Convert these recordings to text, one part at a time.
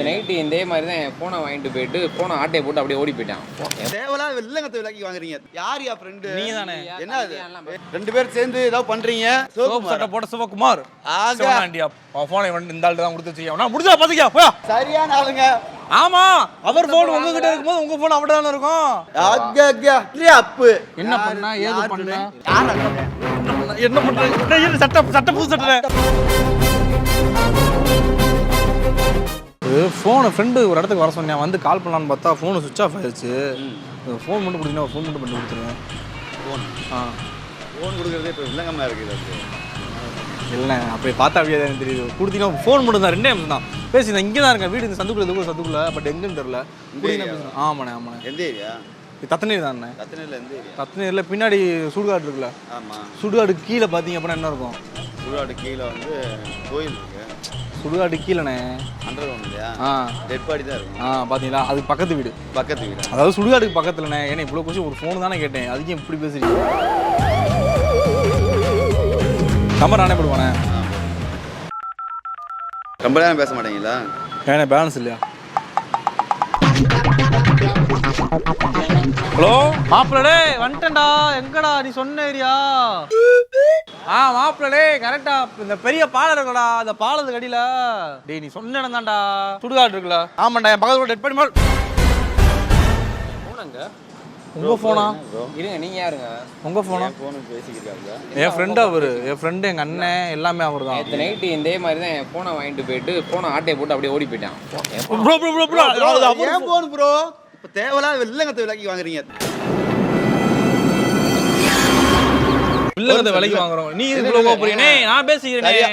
நேற்று நைட்டு இதே மாதிரி தான் என் ஃபோனை வாங்கிட்டு போயிட்டு ஃபோனை ஆட்டையை போட்டு அப்படியே ஓடி போயிட்டான். தேவலாம் வெள்ளங்கத்தை விலக்கி வாங்குறீங்க. யார் யா ஃப்ரெண்டு நீங்க தானே என்ன ரெண்டு பேரும் சேர்ந்து ஏதாவது பண்றீங்க? சோப்பு? சட்டை போட்ட சிவகுமார். ஆகா. சிவனாண்டியா போனை வந்து இந்த ஆள்கிட்ட தான் கொடுத்து வச்சுக்கோ நான் முடிஞ்சா பாத்துக்கியா போயா சரியான ஆளுங்க. ஆமா. அவர் போன் உங்ககிட்ட இருக்கும்போது உங்க போன் அவர்கிட்ட தானே இருக்கும்? அக்கா அக்கா இல்லையா அப்பு. என்ன பண்ணா, ஏது பண்ணா? என்ன பண்றீங்க சட்டை சட்டை புது சட்டை. ஃபோனை ஃப்ரெண்டு ஒரு இடத்துக்கு வர சொன்னேன். வந்து கால் பண்ணலான்னு பார்த்தா ஃபோனு சுவிச் ஆஃப் ஆயிடுச்சு. ஃபோன் மட்டும் கொடுத்தீங்கன்னா ஃபோன் மட்டும் பண்ணி கொடுத்துருங்க போன் ஆ. போன் கொடுக்கறதே இப்போ வில்லங்கமா இருக்குது. இல்லை அப்படி பார்த்தா அப்படியே தான் தெரியுது. கொடுத்தீங்கன்னா ஃபோன் மட்டும் தான் ரெண்டே நிமிஷம் தான். பேசி நான் இங்கே தான் இருக்கேன். வீடு இந்த சந்துக்குள்ள இதுக்குள்ள சந்துக்குள்ள பட் எங்கன்னு தெரில? ஆமாண்ணே ஆமாண்ணே. எந்த ஏரியா? தத்தநீர் தானே தத்தநீரில் பின்னாடி சுடுகாடு இருக்குல்ல. ஆமா. சுடுகாடு கீழே பார்த்தீங்க அப்படின்னா என்ன இருக்கும்? சுடுகாடு கீழே வந்து கோயில் சுடுகாடு கீழேண்ணே. ஆ. டெட் பாடி தான் இருக்கும். ஆ பார்த்தீங்களா அது பக்கத்து வீடு. பக்கத்து வீடு? அதாவது சுடுகாடுக்கு பக்கத்துலண்ணே. ஏன்னா இவ்வளோ கொஸ்டின் ஒரு ஃபோன் தானே கேட்டேன். அதுக்கு ஏன் இப்படி பேசுறீங்க. நம்பர் நானே போடுவானே ரொம்ப நேரம் பேச மாட்டீங்களா? ஏண்ணே பேலன்ஸ் இல்லையா? ஹலோ? மாப்பிள்ளடே வந்துட்டேன்டா. எங்கடா நீ சொன்ன ஏரியா? ஆ மாப்பிள்ளடே கரெக்டா இந்த பெரிய பாலம் இருக்குடா அந்த பாலத்துக்கு அடியில. டேய் நீ சொன்ன இடம் தான்டா. சுடுகாடு இருக்குல்ல. ஆமாண்டா என் பக்கத்துல டெட் பண்ணி மால் ஃபோனுங்க உங்க போனா இருங்க நீங்க யாருங்க? உங்க போனா ஃபோனு பேசிக்கிட்டாங்க என் ஃப்ரெண்ட் அவரு. என் ஃப்ரெண்டு எங்க அண்ணன் எல்லாமே அவர் தான் நேற்று நைட்டு இதே மாதிரி தான் என் ஃபோனை வாங்கிட்டு போயிட்டு ஃபோனை ஆட்டையை போட்டு அப்படியே ஓடி போயிட்டான். Bro bro bro bro phone bro இப்போ தேவலாம் வெள்ளங்கத்தை விலக்கி வாங்குறீங்க பிள்ளைங்க விலைக்கு வாங்குறோம் நீ இதுக்குள்ள போறீங்க நான் பேசிக்கிறேனே சரியா?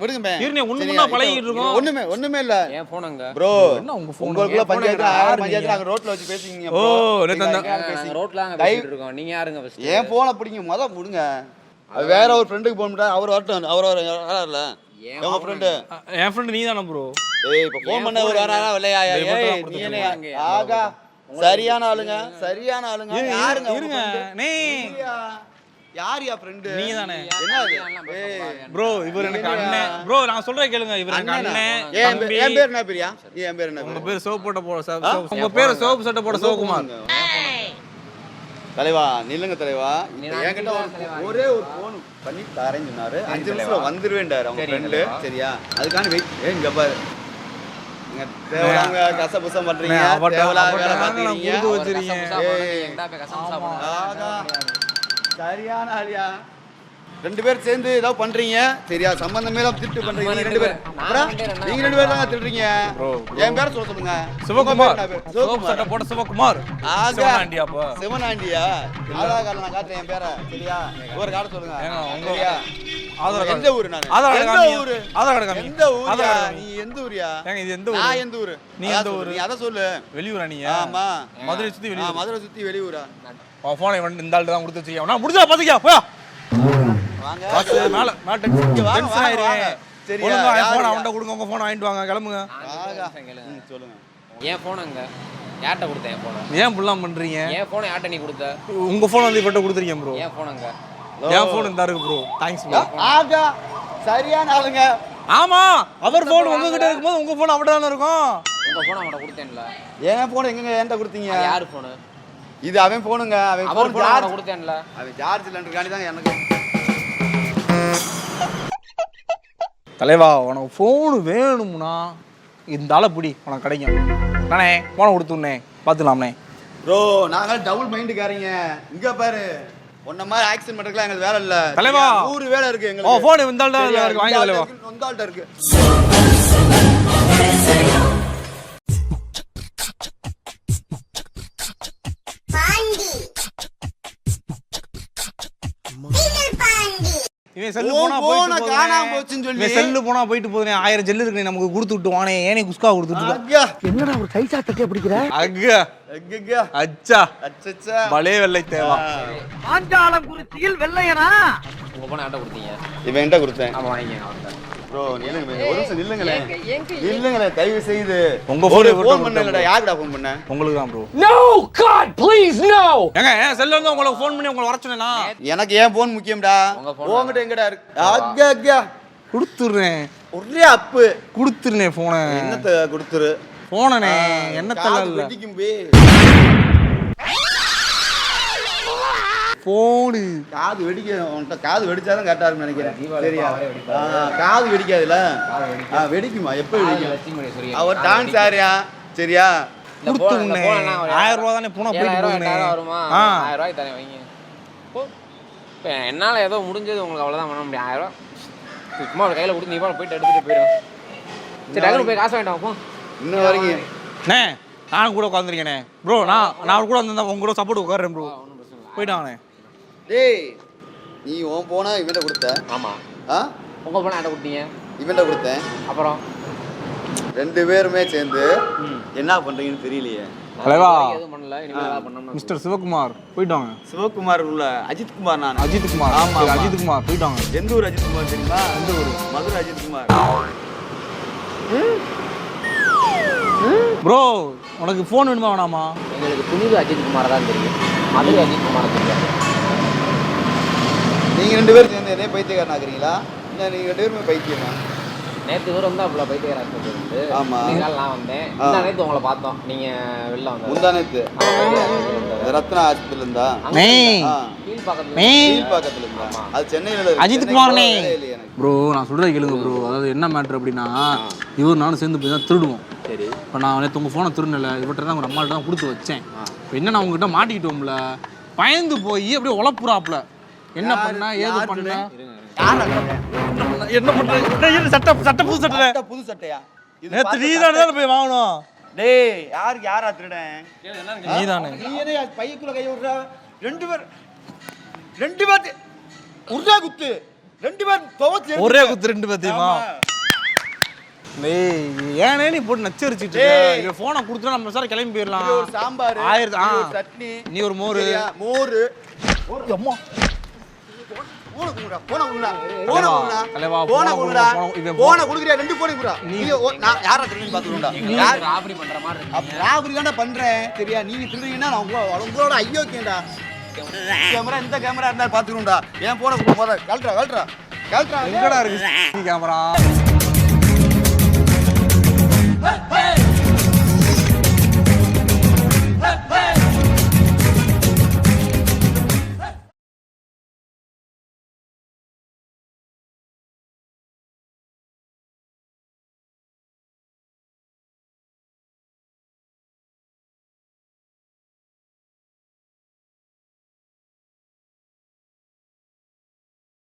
விடுங்க பே. இருங்க, ஒண்ணு சரியா? முன்னா பழகிட்டு இருக்கோம். ஒண்ணுமே ஒண்ணுமே இல்ல என் ப்ரோ என்ன உங்க phone? உங்களுக்குள்ள என் பஞ்சாயத்து யாரு ஆயிரம் நீங்க? பஞ்சாயத்து நாங்க ரோட்ல வச்சு பேசிக்கிங்க ஓ. நேத்து ரோட்ல அங்க பேசிட்டு இருக்கோம் நீங்க யாருங்க ஃபர்ஸ்ட் ஏன் போன பிடிங்க முத விடுங்க அது வேற ஒரு ஃப்ரெண்டுக்கு போன் பண்ணா அவர் வரட்டும் அவர் வர யாராருல ஏன் உங்க ஃப்ரெண்டு என் ஃப்ரெண்டு நீ தானே ப்ரோ ஏய் இப்ப ஃபோன் பண்ண ஒரு இல்லையா? ஏய் நீ கொடுத்துட்டு என்ன? ஆகா சரியான ஆளுங்க சரியான ஆளுங்க. யாருங்க இருங்க? நீ. யாருயா? யாருயா ஃப்ரெண்டு நீ தானே என்ன? ப்ரோ இவர் எனக்கு அண்ணன். ப்ரோ நான் சொல்றேன் கேளுங்க. இவர் எனக்கு அண்ணனா? என் பேர் என்ன பேரியா? என் பேர் என்ன உங்க பேர் சோப்பு போட்ட போட சோப் சோப். உங்க பேர் சோப்பு சட்டை போட சிவகுமார். தலைவா நில்லுங்க தலைவா. என்கிட்ட ஒரு. ஒரே ஒரு போன் பண்ணி தரேன்னு சொன்னாரு அஞ்சு. நிமிஷம் வந்துருவேன்டாரு அவங்க ஃப்ரெண்டு. சரியா? அதுக்கான வெயிட். ஏ இங்க பாரு. கசபுசம் பண்றீங்க. சரியான ஆளியா? ரெண்டு பேரும் சேர்ந்து ஏதாவது பண்றீங்க. சரியா சம்பந்தமே இல்லாம திருட்டு பண்றீங்க. ரெண்டு பேரும் நீங்க ரெண்டு பேரும் தாங்க திருடுறீங்க. என் பேரை சொல்ல சொல்லுங்க. சிவகுமார். பேர் பேர்? சிவகுமார் சட்டை போட்ட சிவகுமார். ஆகா. சிவனாண்டியாப்பா சிவனாண்டியா? ஆதார் கார்டு நான் காட்டுறேன் என் பேரை. சரியா? ஒரு கார்டு சொல்லுங்க. சரியா? ஆதார் எந்த. ஊரு நானு? ஆதார் எந்த. ஊரு? ஆதார் கார்டு. எந்த கார்டு நீ எந்த ஊரியா? ஏங்க இது எந்த ஊரு? நான் எந்த ஊரு? நீ எந்த ஊரு? நீ அத சொல்லு. வெளியூரா நீங்க ஆமா. மதுரை சுத்தி வெளியூர். மதுரை சுத்தி வெளியூரா. உன் போனை இந்த ஆள்கிட்ட தான் கொடுத்து வச்சுக்கோ நான் முடிஞ்சா பாத்துக்கியா? போயா. வாங்க. சரியா, ஒழுங்கா என்? அவன்கிட்ட கொடுங்க உங்க போன் வாங்கிட்டு வாங்க கிளம்புங்க. சொல்லுங்க. என் ஃபோனுங்க யார்கிட்ட கொடுத்த என் ஃபோனை ஏன் புல்லாம் பண்றீங்க? என் ஃபோனை யார்கிட்ட நீ கொடுத்த? உங்க போன் வந்து கொடுத்துருக்கேன் ப்ரோ என் ஃபோனுங்க என் போன் இந்த இருக்கு ப்ரோ தேங்க்ஸ் ப்ரோ ஆகா. சரியான ஆளுங்க. ஆமா அவர் போன் உங்ககிட்ட இருக்கும்போது உங்க போன் அவட தானே இருக்கும்? உங்க ஃபோனை அவன்கிட்ட கொடுத்தேன்ல. என் போன் எங்கங்க என்கிட்ட கொடுத்தீங்க? யாரு ஃபோனு இது அவன் போனுங்க அவன் அவர் போன் ஃபோனை கொடுத்தேன்ல. அவன் சார்ஜ் இல்லன்றதுக்காண்டி தான் எனக்கு. தலைவா உனக்கு ஃபோனு வேணும்னா இந்த ஆளை பிடி உனக்கு கிடைக்கும். நானே போனை கொடுத்துனே பார்த்துக்கலாம்ண்ணே. ப்ரோ நாங்க டபுள் மைண்டுக்காரங்க இங்க பாரு உன்ன மாதிரி ஆக்சன் பண்றதுக்குலாம் எங்களுக்கு வேலை இல்ல. தலைவா. நூறு வேலை இருக்கு எங்களுக்கு. ஃபோன்? இருக்கு வாங்கி தலைவா. ஆள்கிட்ட இருக்கு, செல்லு போனா காணாம. போச்சுன்னு சொல்லி. செல்லு போனா போயிட்டு போகுதுனே ஆயிரம் ஜெல்லு இருக்கு நமக்கு கொடுத்து விட்டு வானே. ஏனே குஸ்கா கொடுத்துட்டு என்னடா ஒரு கை சாத்தட்டே பிடிக்கிற? அக்கா அக்கா அச்சா. அச்சச்சா. பலே வெள்ளை தேவா. பாஞ்சாலம் குறிச்சியில் வெள்ளையனா? உங்க கொடுத்தீங்க. இவன் கொடுத்தேன். ஆமா அவன்கிட்ட ப்ரோ நில்லுங்க ஒரு நிமிஷம் தயவு செய்து உங்க phone இவர்ட்ட ஃபோன் பண்ணலடா யாருடா ஃபோன் பண்ண? உங்களுக்கு தான் bro no God please no ஏங்க ஏன் செல்லு வந்து உங்களுக்கு ஃபோன் பண்ணி உங்களை வர சொன்னேனா? எனக்கு ஏன் ஃபோன் முக்கியம்டா? உங்ககிட்ட எங்கடா இருக்கு? அக்கா அக்கா. கொடுத்துடுறேன். ஒரே அப்பு. கொடுத்துருனே போனை என்னத்தை கொடுத்துரு? போனனே என்னத்தெல்லாம் இல்ல. வெடிக்கும் பே போனு காது வெடிக்க உன்கிட்ட காது வெடிச்சாதான் கரெக்டா இருக்கும்னு நினைக்கிறேன். சரியா? காது வெடிக்காதுல்ல? காது வெடிக்கும். ஆ, வெடிக்குமா? எப்ப வெடிக்கும்? அவர் டான்ஸ் ஆறியா சரியா? கொடுத்து ஆயிரம் ரூபா தானே போனா போயிட்டு வருமா? ஆயிரம் ரூபாய்க்கு தரேன் வைங்க. என்னால ஏதோ முடிஞ்சது உங்களுக்கு அவ்வளவுதான் பண்ண முடியும். ஆயிரம் ரூபாய் சும்மா ஒரு கையில கொடுத்து நீ பாரு போயிட்டு எடுத்துட்டு போயிடும் சரி டக்குனு போய் காசு வேண்டாம் போ. இன்ன வரைக்கும். அண்ணே நானும் கூட உட்காந்துருக்கேனே ப்ரோ நான் நான் அவர் கூட வந்திருந்தா உங்க கூட சப்போர்ட் உட்காருறேன் ப்ரோ. போயிட்டாங்கண்ணே டேய் நீ உன் போனா இவன்ட்ட கொடுத்த. ஆமா. ஆ? உங்க போன ஆட்ட கொடுத்தீங்க. இவன்ட்ட கொடுத்தேன். அப்புறம்? ரெண்டு பேருமே சேர்ந்து என்ன பண்றீங்கன்னு தெரியலையே. தலைவா. எதுவும் பண்ணல இனிமேல் பண்ணோம்னா மிஸ்டர் சிவகுமார் போயிட்டாங்க. சிவகுமார் உள்ள அஜித் குமார் நான். அஜித் குமார் ஆமா, ஆமா. அஜித் குமார் போயிட்டாங்க. எந்த ஊர் அஜித் குமார் தெரியுமா? எந்த ஊர்? மதுரை அஜித் குமார். ப்ரோ உனக்கு ஃபோன் வேணுமா வேணாமா? எங்களுக்கு துணிவு அஜித் குமார் தான் தெரியும். மதுரை அஜித் குமார் தெரியாது நீங்க ரெண்டு பேரும் சேர்ந்து என்னைய பைத்தியக்காரன் ஆக்குறீங்களா? இல்ல நீங்க ரெண்டு பேருமே பைத்தியமா? நேற்று இவர் வந்து அவ்வளோ பைத்தியக்கார வந்து ஆமா. நீங்கள் நான் வந்தேன். இந்த நேற்று உங்களை பார்த்தோம். நீங்க வெளில பைத்தியக்கார வந்தது. இந்த ரத்னா ஆஸ்பத்திரில இருந்தா. கீழ் பக்கத்துல. அது சென்னையில. அஜித் குமார்னே. ப்ரோ நான் சொல்கிறத கேளுங்க ப்ரோ. அதாவது என்ன மேட்ரு அப்படின்னா இவர் நானும் சேர்ந்து போய் தான் திருடுவோம். சரி. இப்போ நான் நேற்று உங்கள் ஃபோனை திருடல இவர்கிட்ட தான் உங்கள் அம்மாள்ட்ட தான் கொடுத்து வச்சேன். இப்போ என்ன நான் உங்ககிட்ட மாட்டிக்கிட்டோம்ல? பயந்து போய் அப்படியே உழப்புறாப்புல என்ன பண்ண? ஏது யாரு பண்ண? யார் என்ன பண்ணுற சட்டை சட்டை புது சட்டை சட்டை புது சட்டையா? பார்த்த நீ. தானே போய் வாங்கணும். டேய் யாருக்கு யாரா திருடன் நீ தானே நீ என்ன பையக்குள்ள கை விடுற? ரெண்டு பேர் ரெண்டு பேர் உருடா குத்து. ரெண்டு பேர் துவச்சு ஒரே குத்து ரெண்டு பேத்தையுமா டேய் ஏனே நீ போட்டு நச்சரிச்சிட்டு டேய். இருக்க ஃபோனை கொடுத்துட்டா நம்ம சார் கிளம்பி போயிடலாம். ஒரு சாம்பார் ஆயிரத்து- சட்னி. நீ ஒரு மோரு. மோரு. அம்மா. போன குடுடா போன குடுடா போன குடுடா தலைவா, போன குடுடா போன- குடுக்குறியா? ரெண்டு போன குடுடா நீ நான் யாரா திருடுன்னு பாத்துக்கோடா யார்? ராபரி பண்ற மாதிரி இருக்கு ராபரி பண்றேன். சரியா? நீங்க திருடுறீங்கன்னா நான் உங்க உங்களோட ஐயோக்கேண்டா கேமரா இந்த கேமரா இருந்தா பாத்துக்கணும்டா ஏன் போன குடு போத. கழட்டுறா கழட்டுறா. கழட்டுறா. எங்கடா இருக்கு? கேமரா